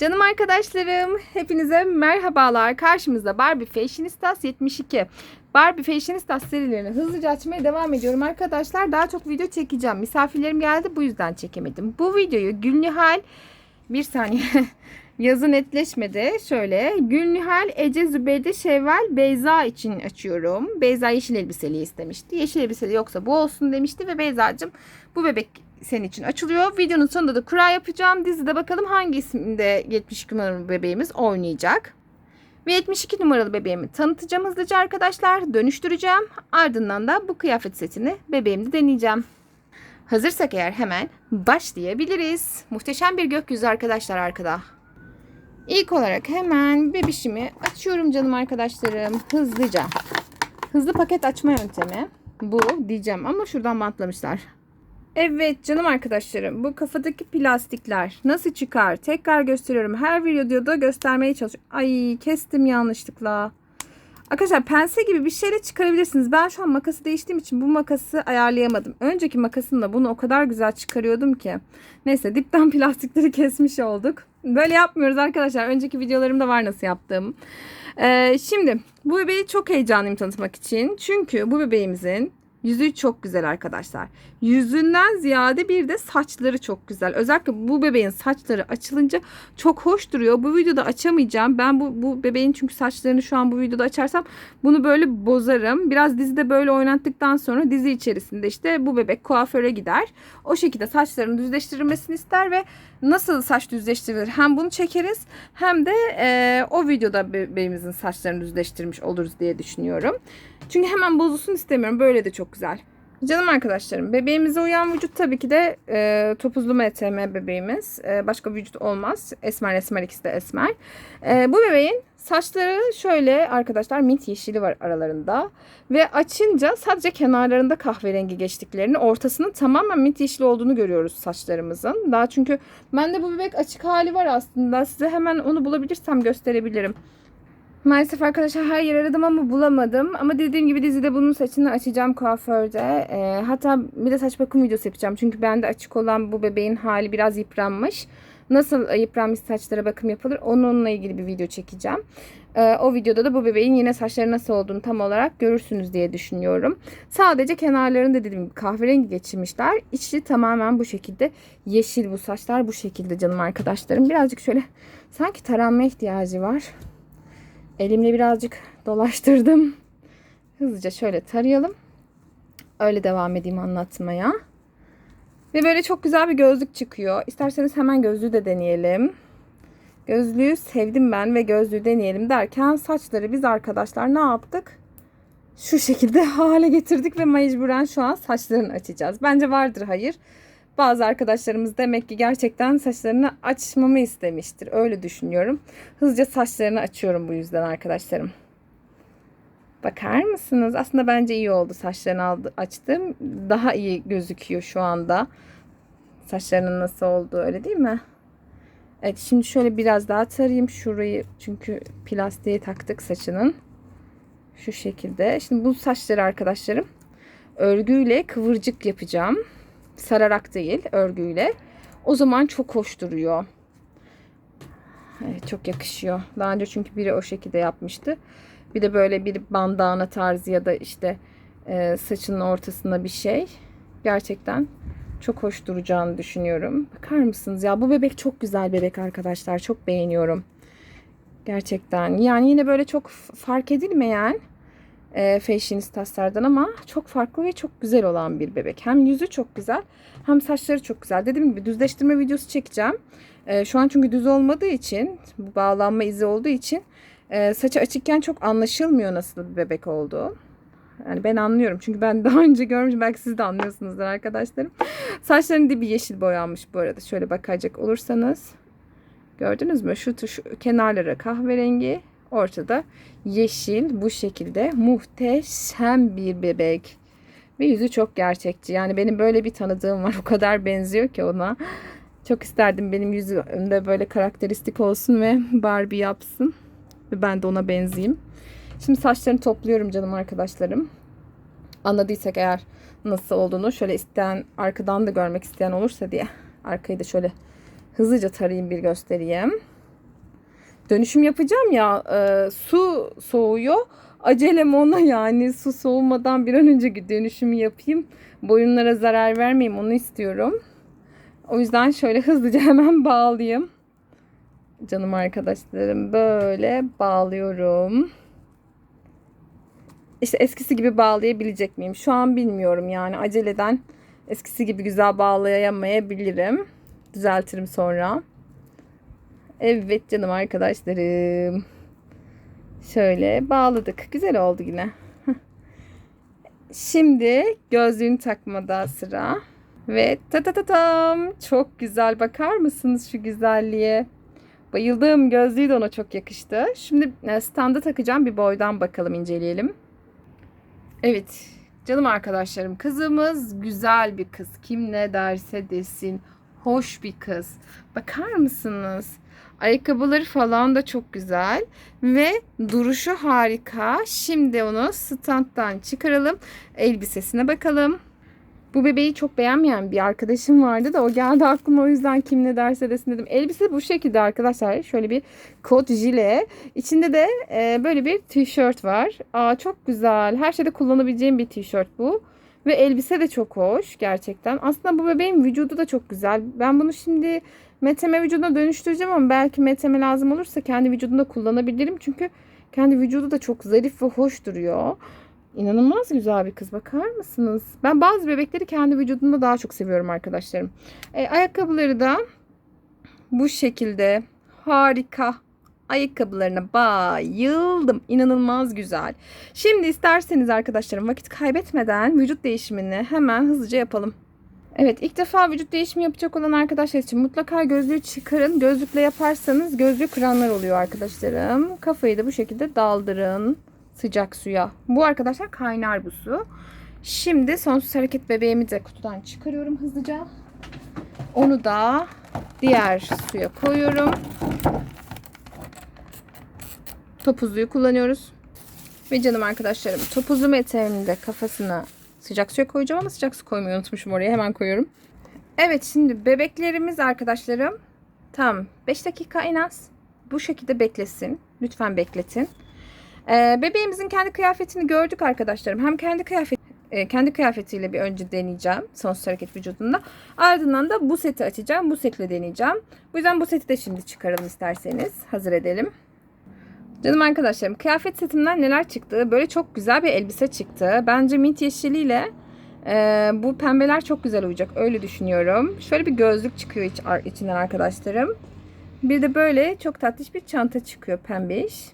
Canım arkadaşlarım, hepinize merhabalar. Karşımızda Barbie Fashionistas 72. Barbie Fashionistas serilerini hızlıca açmaya devam ediyorum arkadaşlar. Daha çok video çekeceğim. Misafirlerim geldi bu yüzden çekemedim. Bu videoyu Gülnihal bir saniye yazı netleşmedi. Şöyle Gülnihal, Ece, Zübeyde, Şevval, Beyza için açıyorum. Beyza yeşil elbiseli istemişti. Yeşil elbiseli yoksa bu olsun demişti ve Beyza'cığım bu bebek senin için açılıyor. Videonun sonunda da kura yapacağım. Dizide bakalım hangi isimde 72 numaralı bebeğimiz oynayacak. Ve 72 numaralı bebeğimi tanıtacağım hızlıca arkadaşlar. Dönüştüreceğim. Ardından da bu kıyafet setini bebeğimde deneyeceğim. Hazırsak eğer hemen başlayabiliriz. Muhteşem bir gökyüzü arkadaşlar arkada. İlk olarak hemen bebişimi açıyorum canım arkadaşlarım. Hızlıca. Hızlı paket açma yöntemi. Bu diyeceğim ama şuradan bantlamışlar. Evet canım arkadaşlarım bu kafadaki plastikler nasıl çıkar tekrar gösteriyorum. Her videoda göstermeye çalışıyorum. Ay kestim yanlışlıkla. Arkadaşlar pense gibi bir şeyle çıkarabilirsiniz. Ben şu an makası değiştiğim için bu makası ayarlayamadım. Önceki makasımla bunu o kadar güzel çıkarıyordum ki. Neyse dipten plastikleri kesmiş olduk. Böyle yapmıyoruz arkadaşlar. Önceki videolarımda var nasıl yaptığım. Ee, şimdi bu bebeği çok heyecanlıyım tanıtmak için. Çünkü bu bebeğimizin Yüzü çok güzel arkadaşlar. Yüzünden ziyade bir de saçları çok güzel. Özellikle bu bebeğin saçları açılınca çok hoş duruyor. Bu videoda açamayacağım. Ben bu, bu bebeğin çünkü saçlarını şu an bu videoda açarsam bunu böyle bozarım. Biraz dizide böyle oynattıktan sonra dizi içerisinde işte bu bebek kuaföre gider. O şekilde saçlarını düzleştirilmesini ister ve nasıl saç düzleştirilir hem bunu çekeriz hem de e, o videoda bebeğimizin saçlarını düzleştirmiş oluruz diye düşünüyorum. Çünkü hemen bozulsun istemiyorum. Böyle de çok güzel. Canım arkadaşlarım bebeğimize uyan vücut tabii ki de e, topuzlu MTM bebeğimiz. E, başka vücut olmaz. Esmer esmer ikisi de esmer. E, bu bebeğin saçları şöyle arkadaşlar mint yeşili var aralarında. Ve açınca sadece kenarlarında kahverengi geçtiklerini ortasının tamamen mint yeşili olduğunu görüyoruz saçlarımızın. Daha çünkü bende bu bebek açık hali var aslında. Size hemen onu bulabilirsem gösterebilirim. Maalesef arkadaşlar her yer aradım ama bulamadım. Ama dediğim gibi dizide bunun saçını açacağım kuaförde. E, hatta bir de saç bakım videosu yapacağım. Çünkü bende açık olan bu bebeğin hali biraz yıpranmış. Nasıl yıpranmış saçlara bakım yapılır onunla ilgili bir video çekeceğim. E, o videoda da bu bebeğin yine saçları nasıl olduğunu tam olarak görürsünüz diye düşünüyorum. Sadece kenarlarında dediğim gibi kahverengi geçirmişler. İçi tamamen bu şekilde yeşil bu saçlar bu şekilde canım arkadaşlarım. Birazcık şöyle sanki taranma ihtiyacı var. Elimle birazcık dolaştırdım. Hızlıca şöyle tarayalım. Öyle devam edeyim anlatmaya. Ve böyle çok güzel bir gözlük çıkıyor. İsterseniz hemen gözlüğü de deneyelim. Gözlüğü sevdim ben ve gözlüğü deneyelim derken saçları biz arkadaşlar ne yaptık? Şu şekilde hale getirdik ve mecburen şu an saçlarını açacağız. Bence vardır hayır. Bazı arkadaşlarımız demek ki gerçekten saçlarını açmamı istemiştir. Öyle düşünüyorum. Hızlıca saçlarını açıyorum bu yüzden arkadaşlarım. Bakar mısınız? Aslında bence iyi oldu saçlarını aldı, açtım. Daha iyi gözüküyor şu anda. Saçlarının nasıl olduğu öyle değil mi? Evet şimdi şöyle biraz daha tarayayım şurayı. Çünkü plastiğe taktık saçının. Şu şekilde. Şimdi bu saçları arkadaşlarım örgüyle kıvırcık yapacağım sararak değil örgüyle. O zaman çok hoş duruyor. Evet, çok yakışıyor. Daha önce çünkü biri o şekilde yapmıştı. Bir de böyle bir bandana tarzı ya da işte e, saçının ortasında bir şey. Gerçekten çok hoş duracağını düşünüyorum. Bakar mısınız ya bu bebek çok güzel bebek arkadaşlar. Çok beğeniyorum. Gerçekten. Yani yine böyle çok fark edilmeyen e, fashionistaslardan ama çok farklı ve çok güzel olan bir bebek. Hem yüzü çok güzel hem saçları çok güzel. Dediğim gibi düzleştirme videosu çekeceğim. E, şu an çünkü düz olmadığı için bu bağlanma izi olduğu için e, saçı açıkken çok anlaşılmıyor nasıl bir bebek olduğu. Yani ben anlıyorum çünkü ben daha önce görmüşüm. Belki siz de anlıyorsunuzdur arkadaşlarım. Saçlarının dibi yeşil boyanmış bu arada. Şöyle bakacak olursanız. Gördünüz mü? Şu, şu kenarları kahverengi. Ortada yeşil bu şekilde muhteşem bir bebek. Ve yüzü çok gerçekçi. Yani benim böyle bir tanıdığım var. O kadar benziyor ki ona. Çok isterdim benim yüzümde böyle karakteristik olsun ve Barbie yapsın. Ve ben de ona benzeyeyim. Şimdi saçlarını topluyorum canım arkadaşlarım. Anladıysak eğer nasıl olduğunu şöyle isteyen arkadan da görmek isteyen olursa diye arkayı da şöyle hızlıca tarayayım bir göstereyim. Dönüşüm yapacağım ya e, su soğuyor. Acelem ona yani su soğumadan bir an önce dönüşümü yapayım. Boyunlara zarar vermeyeyim onu istiyorum. O yüzden şöyle hızlıca hemen bağlayayım. Canım arkadaşlarım böyle bağlıyorum. İşte eskisi gibi bağlayabilecek miyim? Şu an bilmiyorum yani aceleden eskisi gibi güzel bağlayamayabilirim. Düzeltirim sonra. Evet canım arkadaşlarım. Şöyle bağladık. Güzel oldu yine. Şimdi gözlüğünü takmada sıra. Ve ta ta ta tam. Çok güzel. Bakar mısınız şu güzelliğe? Bayıldığım gözlüğü de ona çok yakıştı. Şimdi e, standa takacağım. Bir boydan bakalım inceleyelim. Evet canım arkadaşlarım kızımız güzel bir kız. Kim ne derse desin. Hoş bir kız. Bakar mısınız? Ayakkabıları falan da çok güzel ve duruşu harika. Şimdi onu standtan çıkaralım. Elbisesine bakalım. Bu bebeği çok beğenmeyen bir arkadaşım vardı da o geldi aklıma o yüzden kim ne derse desin dedim. Elbise bu şekilde arkadaşlar. Şöyle bir kot jile. İçinde de e, böyle bir tişört var. Aa çok güzel. Her şeyde kullanabileceğim bir tişört bu. Ve elbise de çok hoş gerçekten. Aslında bu bebeğin vücudu da çok güzel. Ben bunu şimdi Meteme vücuduna dönüştüreceğim ama belki Meteme lazım olursa kendi vücudunda kullanabilirim. Çünkü kendi vücudu da çok zarif ve hoş duruyor. İnanılmaz güzel bir kız bakar mısınız? Ben bazı bebekleri kendi vücudunda daha çok seviyorum arkadaşlarım. E, ayakkabıları da bu şekilde harika. Ayakkabılarına bayıldım. İnanılmaz güzel. Şimdi isterseniz arkadaşlarım vakit kaybetmeden vücut değişimini hemen hızlıca yapalım. Evet ilk defa vücut değişimi yapacak olan arkadaşlar için mutlaka gözlüğü çıkarın. Gözlükle yaparsanız gözlüğü kıranlar oluyor arkadaşlarım. Kafayı da bu şekilde daldırın sıcak suya. Bu arkadaşlar kaynar bu su. Şimdi sonsuz hareket bebeğimi de kutudan çıkarıyorum hızlıca. Onu da diğer suya koyuyorum. Topuzluyu kullanıyoruz. Ve canım arkadaşlarım topuzlu meteğinin de kafasına sıcak suya koyacağım ama sıcak su koymayı unutmuşum oraya hemen koyuyorum. Evet şimdi bebeklerimiz arkadaşlarım tam 5 dakika en az bu şekilde beklesin. Lütfen bekletin. Ee, bebeğimizin kendi kıyafetini gördük arkadaşlarım. Hem kendi kıyafet e, kendi kıyafetiyle bir önce deneyeceğim. Sonsuz hareket vücudunda. Ardından da bu seti açacağım. Bu setle deneyeceğim. Bu yüzden bu seti de şimdi çıkaralım isterseniz. Hazır edelim. Canım arkadaşlarım kıyafet setimden neler çıktı? Böyle çok güzel bir elbise çıktı. Bence mint yeşiliyle e, bu pembeler çok güzel uyacak. Öyle düşünüyorum. Şöyle bir gözlük çıkıyor iç, içinden arkadaşlarım. Bir de böyle çok tatlış bir çanta çıkıyor pembiş.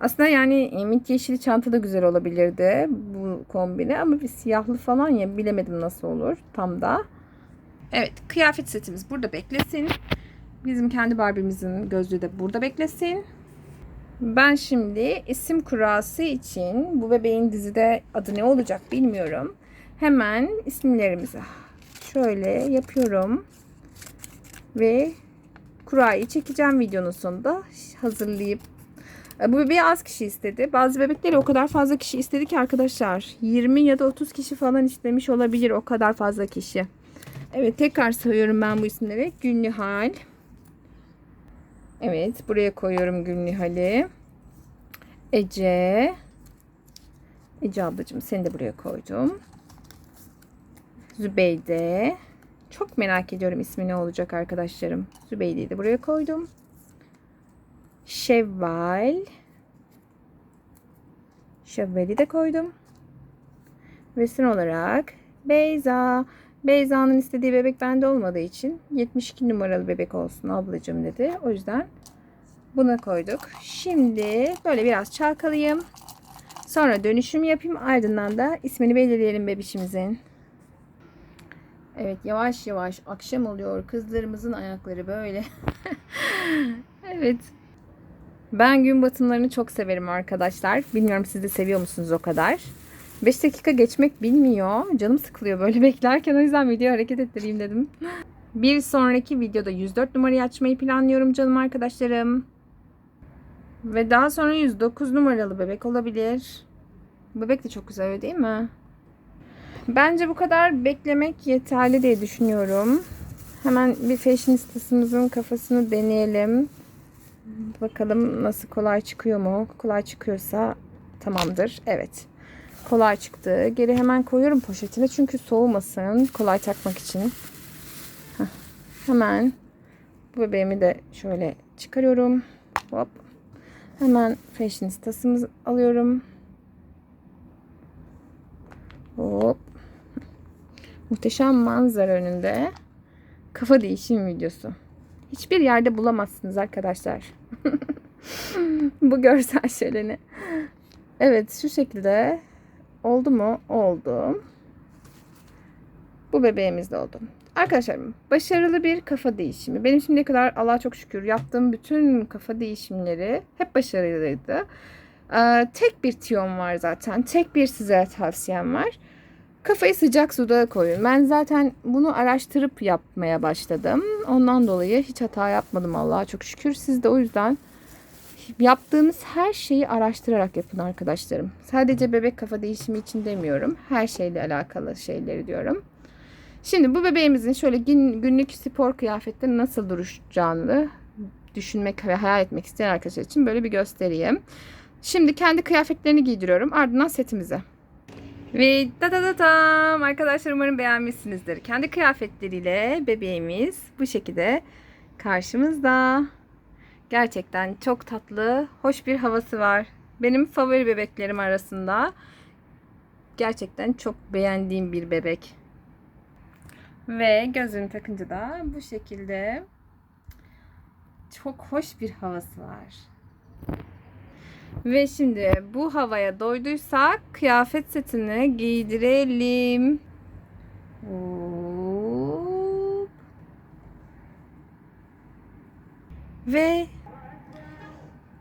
Aslında yani e, mint yeşili çanta da güzel olabilirdi bu kombine ama bir siyahlı falan ya bilemedim nasıl olur tam da. Evet kıyafet setimiz burada beklesin. Bizim kendi Barbie'mizin gözlüğü de burada beklesin. Ben şimdi isim kurası için bu bebeğin dizide adı ne olacak bilmiyorum. Hemen isimlerimizi şöyle yapıyorum. Ve kurayı çekeceğim videonun sonunda hazırlayıp bu bebeği az kişi istedi. Bazı bebekleri o kadar fazla kişi istedi ki arkadaşlar. 20 ya da 30 kişi falan istemiş olabilir o kadar fazla kişi. Evet tekrar sayıyorum ben bu isimleri. Gülnihal. Evet buraya koyuyorum Gülnihal'i. Ece. Ece ablacığım seni de buraya koydum. Zübeyde. Çok merak ediyorum ismi ne olacak arkadaşlarım. Zübeyde'yi de buraya koydum. Şevval. Şevval'i de koydum. Ve son olarak Beyza. Beyza'nın istediği bebek bende olmadığı için 72 numaralı bebek olsun ablacığım dedi. O yüzden buna koyduk. Şimdi böyle biraz çalkalayayım. Sonra dönüşüm yapayım. Ardından da ismini belirleyelim bebişimizin. Evet yavaş yavaş akşam oluyor. Kızlarımızın ayakları böyle. evet. Ben gün batımlarını çok severim arkadaşlar. Bilmiyorum siz de seviyor musunuz o kadar. 5 dakika geçmek bilmiyor. Canım sıkılıyor böyle beklerken. O yüzden video hareket ettireyim dedim. Bir sonraki videoda 104 numarayı açmayı planlıyorum canım arkadaşlarım. Ve daha sonra 109 numaralı bebek olabilir. Bebek de çok güzel öyle değil mi? Bence bu kadar beklemek yeterli diye düşünüyorum. Hemen bir fashionistasımızın kafasını deneyelim. Bakalım nasıl kolay çıkıyor mu? Kolay çıkıyorsa tamamdır. Evet. Kolay çıktı. Geri hemen koyuyorum poşetine çünkü soğumasın. Kolay takmak için. Heh. Hemen bu bebeğimi de şöyle çıkarıyorum. Hop. Hemen fashionistasımızı alıyorum. Hop. Muhteşem manzara önünde kafa değişim videosu. Hiçbir yerde bulamazsınız arkadaşlar. Bu görsel şöleni. Evet şu şekilde oldu mu? Oldu. Bu bebeğimiz de oldu. Arkadaşlarım başarılı bir kafa değişimi. Benim şimdiye kadar Allah'a çok şükür yaptığım bütün kafa değişimleri hep başarılıydı. Ee, tek bir tiyom var zaten. Tek bir size tavsiyem var. Kafayı sıcak suda koyun. Ben zaten bunu araştırıp yapmaya başladım. Ondan dolayı hiç hata yapmadım Allah'a çok şükür. Siz de o yüzden yaptığınız her şeyi araştırarak yapın arkadaşlarım. Sadece bebek kafa değişimi için demiyorum. Her şeyle alakalı şeyleri diyorum. Şimdi bu bebeğimizin şöyle gün, günlük spor kıyafette nasıl duracağını düşünmek ve hayal etmek isteyen arkadaşlar için böyle bir göstereyim. Şimdi kendi kıyafetlerini giydiriyorum. Ardından setimize. Ve da da da tam arkadaşlar umarım beğenmişsinizdir. Kendi kıyafetleriyle bebeğimiz bu şekilde karşımızda. Gerçekten çok tatlı, hoş bir havası var. Benim favori bebeklerim arasında. Gerçekten çok beğendiğim bir bebek. Ve gözünü takınca da bu şekilde çok hoş bir havası var. Ve şimdi bu havaya doyduysak kıyafet setini giydirelim. Hop. Ve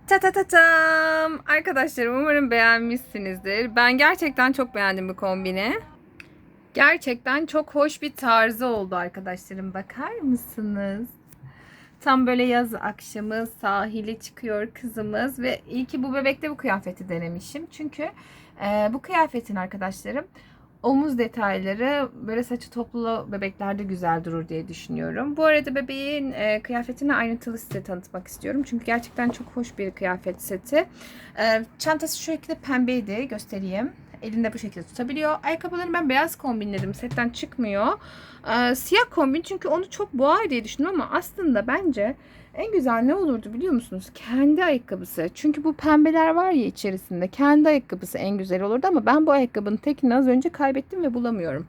ta ta ta tam. Arkadaşlarım umarım beğenmişsinizdir. Ben gerçekten çok beğendim bu kombini. Gerçekten çok hoş bir tarzı oldu arkadaşlarım. Bakar mısınız? Tam böyle yaz akşamı sahile çıkıyor kızımız ve iyi ki bu bebekte bu kıyafeti denemişim. Çünkü e, bu kıyafetin arkadaşlarım omuz detayları böyle saçı toplu bebeklerde güzel durur diye düşünüyorum. Bu arada bebeğin e, kıyafetini ayrıntılı size tanıtmak istiyorum. Çünkü gerçekten çok hoş bir kıyafet seti. E, çantası şu şekilde pembeydi. Göstereyim. Elinde bu şekilde tutabiliyor. Ayakkabılarını ben beyaz kombinledim. Setten çıkmıyor. Ee, siyah kombin çünkü onu çok boğar diye düşündüm ama aslında bence en güzel ne olurdu biliyor musunuz? Kendi ayakkabısı. Çünkü bu pembeler var ya içerisinde. Kendi ayakkabısı en güzel olurdu ama ben bu ayakkabının tekini az önce kaybettim ve bulamıyorum.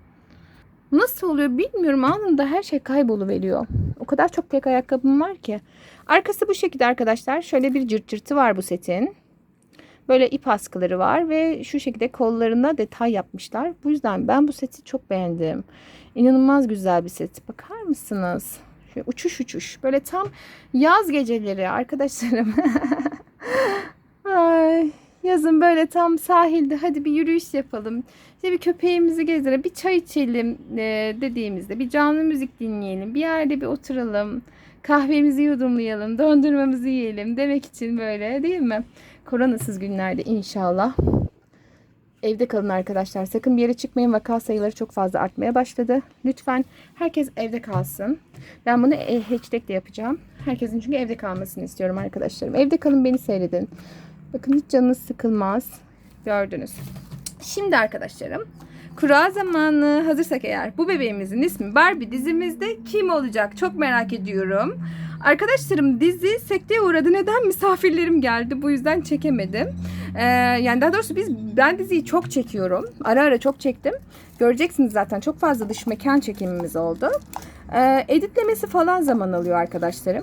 Nasıl oluyor bilmiyorum. Anında her şey kayboluveriyor. O kadar çok tek ayakkabım var ki. Arkası bu şekilde arkadaşlar. Şöyle bir cırt cırtı var bu setin. Böyle ip askıları var ve şu şekilde kollarına detay yapmışlar. Bu yüzden ben bu seti çok beğendim. İnanılmaz güzel bir set. Bakar mısınız? Şöyle uçuş uçuş. Böyle tam yaz geceleri arkadaşlarım. Ay, yazın böyle tam sahilde hadi bir yürüyüş yapalım. İşte bir köpeğimizi gezdirelim, bir çay içelim e, dediğimizde bir canlı müzik dinleyelim. Bir yerde bir oturalım. Kahvemizi yudumlayalım, dondurmamızı yiyelim demek için böyle değil mi? Koronasız günlerde inşallah. Evde kalın arkadaşlar. Sakın bir yere çıkmayın. Vaka sayıları çok fazla artmaya başladı. Lütfen herkes evde kalsın. Ben bunu e, hashtag de yapacağım. Herkesin çünkü evde kalmasını istiyorum arkadaşlarım. Evde kalın beni seyredin. Bakın hiç canınız sıkılmaz. Gördünüz. Şimdi arkadaşlarım Kura zamanı hazırsak eğer bu bebeğimizin ismi Barbie dizimizde kim olacak çok merak ediyorum. Arkadaşlarım dizi sekteye uğradı. Neden? Misafirlerim geldi. Bu yüzden çekemedim. Ee, yani daha doğrusu biz ben diziyi çok çekiyorum. Ara ara çok çektim. Göreceksiniz zaten çok fazla dış mekan çekimimiz oldu. Ee, editlemesi falan zaman alıyor arkadaşlarım.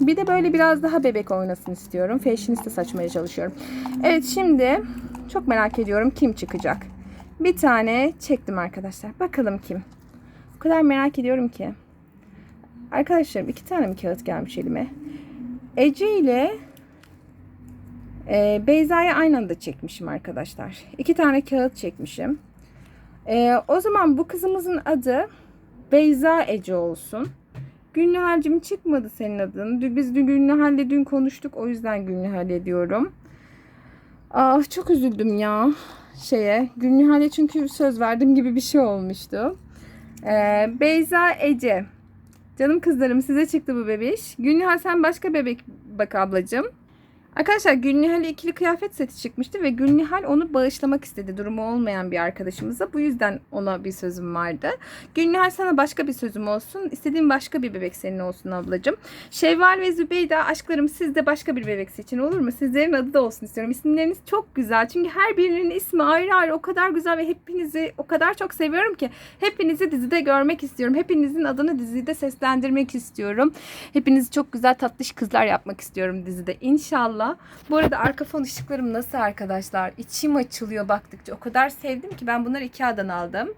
Bir de böyle biraz daha bebek oynasın istiyorum. Fashionista saçmaya çalışıyorum. Evet şimdi çok merak ediyorum kim çıkacak. Bir tane çektim arkadaşlar. Bakalım kim. O kadar merak ediyorum ki. Arkadaşlarım iki tane mi kağıt gelmiş elime? Ece ile e, Beyza'yı aynı anda çekmişim arkadaşlar. İki tane kağıt çekmişim. E, o zaman bu kızımızın adı Beyza Ece olsun. Gülnihal'cim çıkmadı senin adın. Biz dün Gülnihal'le dün konuştuk. O yüzden Gülnihal diyorum. Ah çok üzüldüm ya şeye. Gülnihal'e çünkü söz verdim gibi bir şey olmuştu. Ee, Beyza Ece. Canım kızlarım size çıktı bu bebiş. Gülnihal sen başka bebek bak ablacığım. Arkadaşlar Gülnihal'e ikili kıyafet seti çıkmıştı ve Gülnihal onu bağışlamak istedi durumu olmayan bir arkadaşımıza. Bu yüzden ona bir sözüm vardı. Gülnihal sana başka bir sözüm olsun. İstediğin başka bir bebek senin olsun ablacığım. Şevval ve Zübeyde aşklarım siz de başka bir bebek seçin olur mu? Sizlerin adı da olsun istiyorum. İsimleriniz çok güzel. Çünkü her birinin ismi ayrı ayrı o kadar güzel ve hepinizi o kadar çok seviyorum ki hepinizi dizide görmek istiyorum. Hepinizin adını dizide seslendirmek istiyorum. Hepinizi çok güzel tatlış kızlar yapmak istiyorum dizide inşallah. Bu arada arka fon ışıklarım nasıl arkadaşlar? İçim açılıyor baktıkça. O kadar sevdim ki ben bunları Ikea'dan aldım.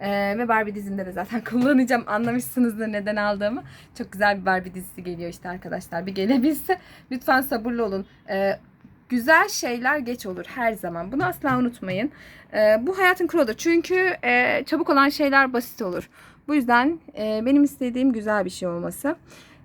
Ee, ve Barbie dizimde de zaten kullanacağım. Anlamışsınızdır neden aldığımı. Çok güzel bir Barbie dizisi geliyor işte arkadaşlar. Bir gelebilse lütfen sabırlı olun. Ee, güzel şeyler geç olur her zaman. Bunu asla unutmayın. Ee, bu hayatın kuralı. Çünkü e, çabuk olan şeyler basit olur. Bu yüzden e, benim istediğim güzel bir şey olması.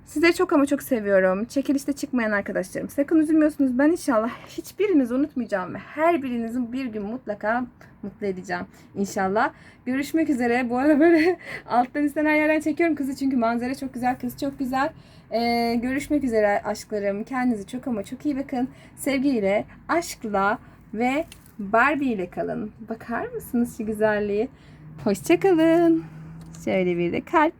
Sizleri çok ama çok seviyorum. Çekilişte çıkmayan arkadaşlarım. Sakın üzülmüyorsunuz. Ben inşallah hiçbirinizi unutmayacağım ve her birinizin bir gün mutlaka mutlu edeceğim. İnşallah. Görüşmek üzere. Bu arada böyle alttan üstten her yerden çekiyorum kızı çünkü manzara çok güzel. Kız çok güzel. Ee, görüşmek üzere aşklarım. Kendinize çok ama çok iyi bakın. Sevgiyle, aşkla ve Barbie ile kalın. Bakar mısınız şu güzelliği? Hoşçakalın. Şöyle bir de kalp.